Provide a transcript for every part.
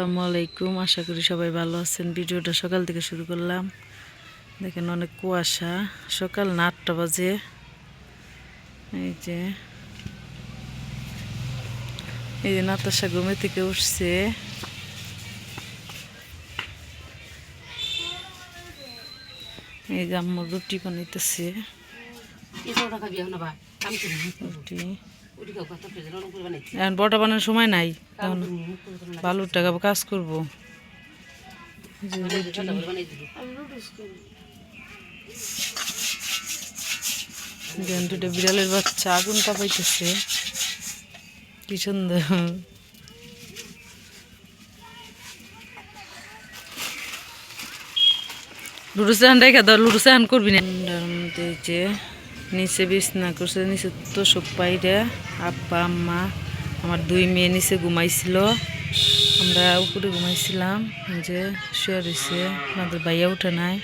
আসসালামু আলাইকুম আশা করি সবাই ভালো আছেন। ভিডিওটা সকাল থেকে শুরু করলাম। দেখেন অনেক কুয়াশা। সকাল না আটটা বাজে। এই যে এই যে নাতাশা ঘুমে থেকে উঠছে। এই যে আম্মু রুটি বানাইতেছে। রুটি। এখন বটা বানানোর সময় নাই তখন বালুর টাকা কাজ করব। দুটো বিড়ালের বাচ্চা আগুন তাপাইতেছে কি সুন্দর। লুডু চাহান রেখে দাও লুডু চাহান করবি না। যে নিচে বিছনা করছে নিচে তো সব পাইরে আব্বা আম্মা, আমার দুই মেয়ে নিচে ঘুমাইছিল। আমরা উপরে ঘুমাইছিলাম যে শুয়ে রয়েছে, আমাদের ভাইয়া উঠে নাই।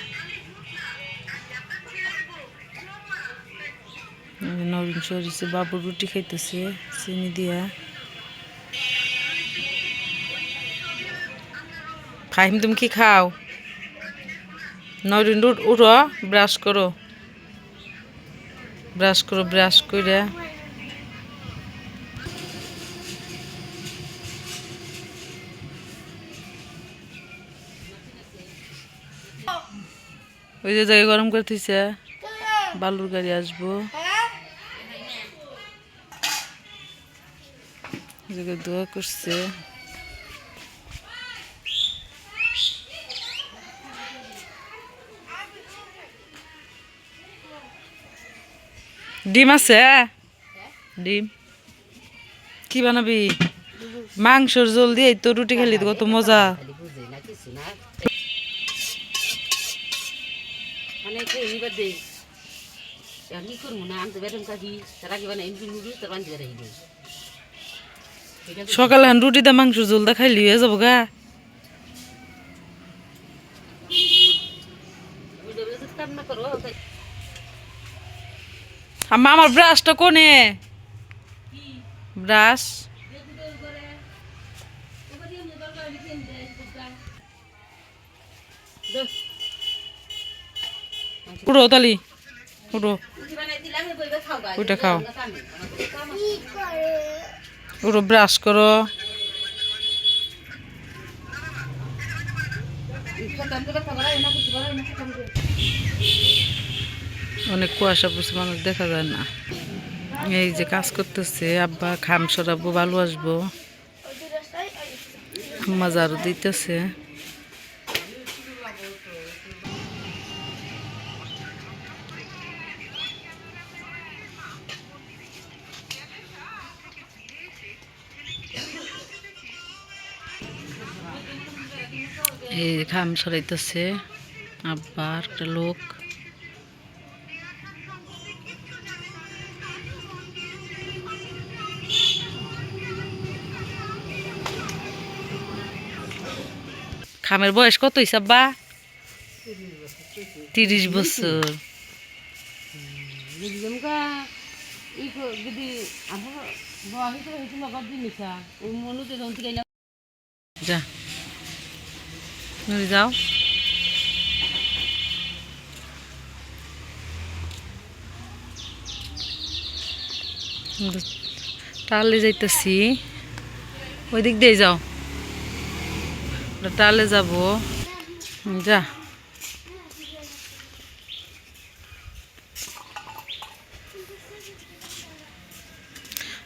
নবীন সরিছে বাবু রুটি খাইতেছে, চিনি দিয়া। খাইম তুমি কি খাও? নরিন উঠো, ব্রাশ করো। ব্রাশ করো, ব্রাশ করে ওই যে জায়গায় গরম করে থুইছে, বালুর গাড়ি আসব। জায়গায় দোয়া করছে। ডিম আছে? ডিম। কি বানাবি? মাংসর জল দিয়ে এই তো রুটি খেলি কত মজা। মানে সকালে রুটি দা মাংসর জল দা খাইলি হয়ে যাব গা বুঝে বুঝে কাম না করো আম্মা আমার ব্রাশটা কোনে? ব্রাশ উঠো তালি উঠো ওইটা খাও। উঠো ব্রাশ করো। অনেক কুয়াশা পড়ছে, মানুষ দেখা যায় না। এই যে কাজ করতেছে, আব্বা খাম সরাবো ভালো আসব। ঝাড়ু দিতেছে। এই খাম সরাইতেছে, আব্বা একটা লোক। খামের বয়স কত হিসাব তিরিশ বছর। যা। যাও। টালে যাইতেছি। ওই দিক দিয়ে যাও। ওটা যাব। যা।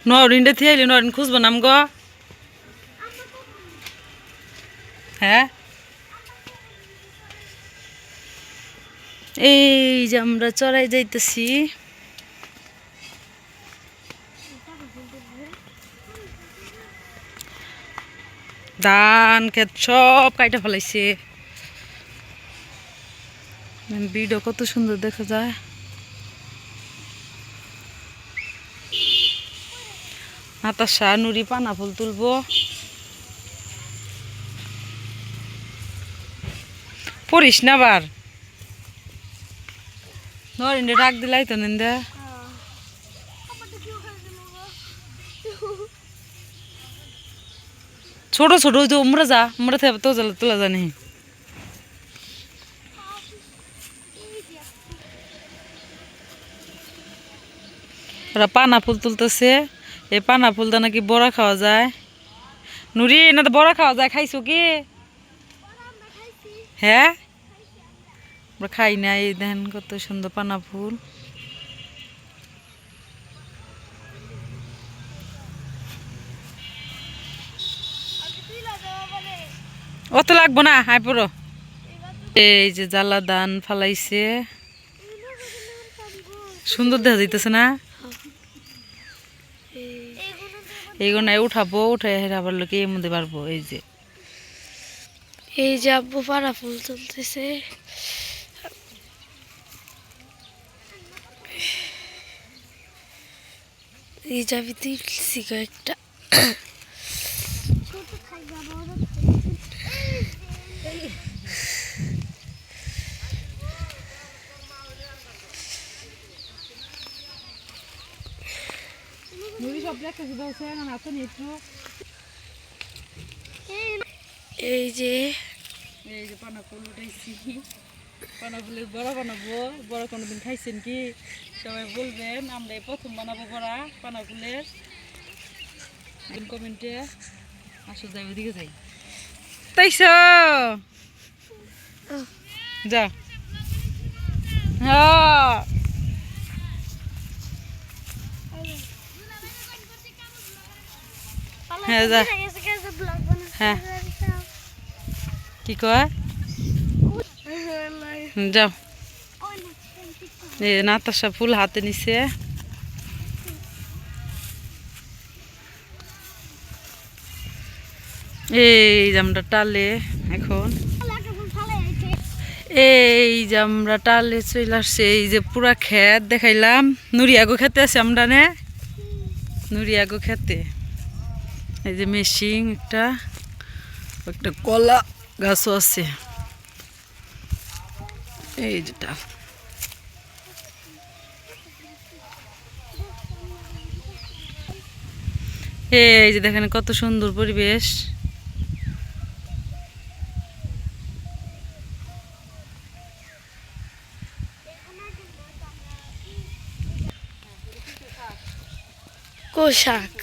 নরিনটা থিয়াইলি নরিন খুঁজবো নাম গো। হ্যাঁ? এই যে আমরা চড়াই যাইতেছি। ধান, ক্ষেত সব কাইটা ফেলাইছে। ভিডিও কত সুন্দর দেখা যায়। নাতাশা নুরি পানা ফুল তুলবো। পড়িস না আবার? নরিন্দে ডাক দিলাই তো নিন্দা ছোট ছোট ওই তো উমরা যা উমরা থেকে তো তোলা জানি ওরা পানা ফুল তুলতেছে এই পানা ফুলটা নাকি বড়া খাওয়া যায় নুরি না তো বড়া খাওয়া যায় খাইছো কি হ্যাঁ আমরা খাই না এই দেখেন কত সুন্দর পানা ফুল অত লাগবো না? হাই পুরো। এই যে জ্বালা দান ফালাইছে। সুন্দর দেখা যাইতেছে না? এইগুলো উঠাবো উঠে হের আবার লোকে এর মধ্যে পারব এই যে। এই যে আব্বু পাড়া ফুল তুলতেছে। এই যাবি তুলছি কয়েকটা। এই যে এই যে পানা ফুল উঠাইছি। পানা ফুলের বড়া বানাবো। বড়া কোনোদিন খাইছেন কি? সবাই বলবেন আমরা এই প্রথম বানাবো বড়া পানা ফুলের কমেন্টে আসো যাই ওদিকে যাই। তাইছ? যা। হ্যাঁ। হ্যাঁ যা। হ্যাঁ। কি কয়? যাও এই নাতাশা ফুল হাতে নিছে। এই যে আমরা টালে এখন। এই যে আমরা টালে চলে আসছে। এই যে পুরা ক্ষেত দেখাইলাম। নুরিয়াগো খেতে আছে আমরা নে। নুরিয়াগো খেতে। এই যে মেশিন একটা একটা কলা গাছও আছে। এই যেটা। এই যে দেখেন কত সুন্দর পরিবেশ। কো শাক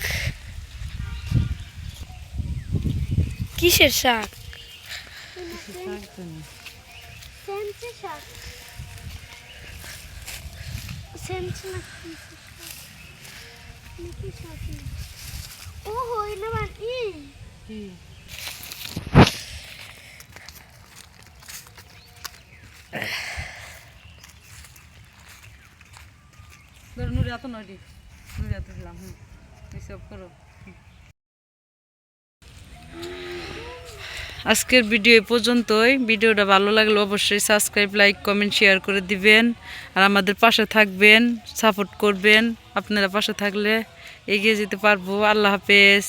কিসের শাক? ও হই না বাকি নুরি এত নয় নুরি এত দিলাম হুম। হিসাব করো। আজকের ভিডিও এ পর্যন্তই। ভিডিওটা ভালো লাগলে অবশ্যই সাবস্ক্রাইব লাইক কমেন্ট শেয়ার করে দিবেন। আর আমাদের পাশে থাকবেন সাপোর্ট করবেন। আপনারা পাশে থাকলে এগিয়ে যেতে পারব। আল্লাহ হাফেজ।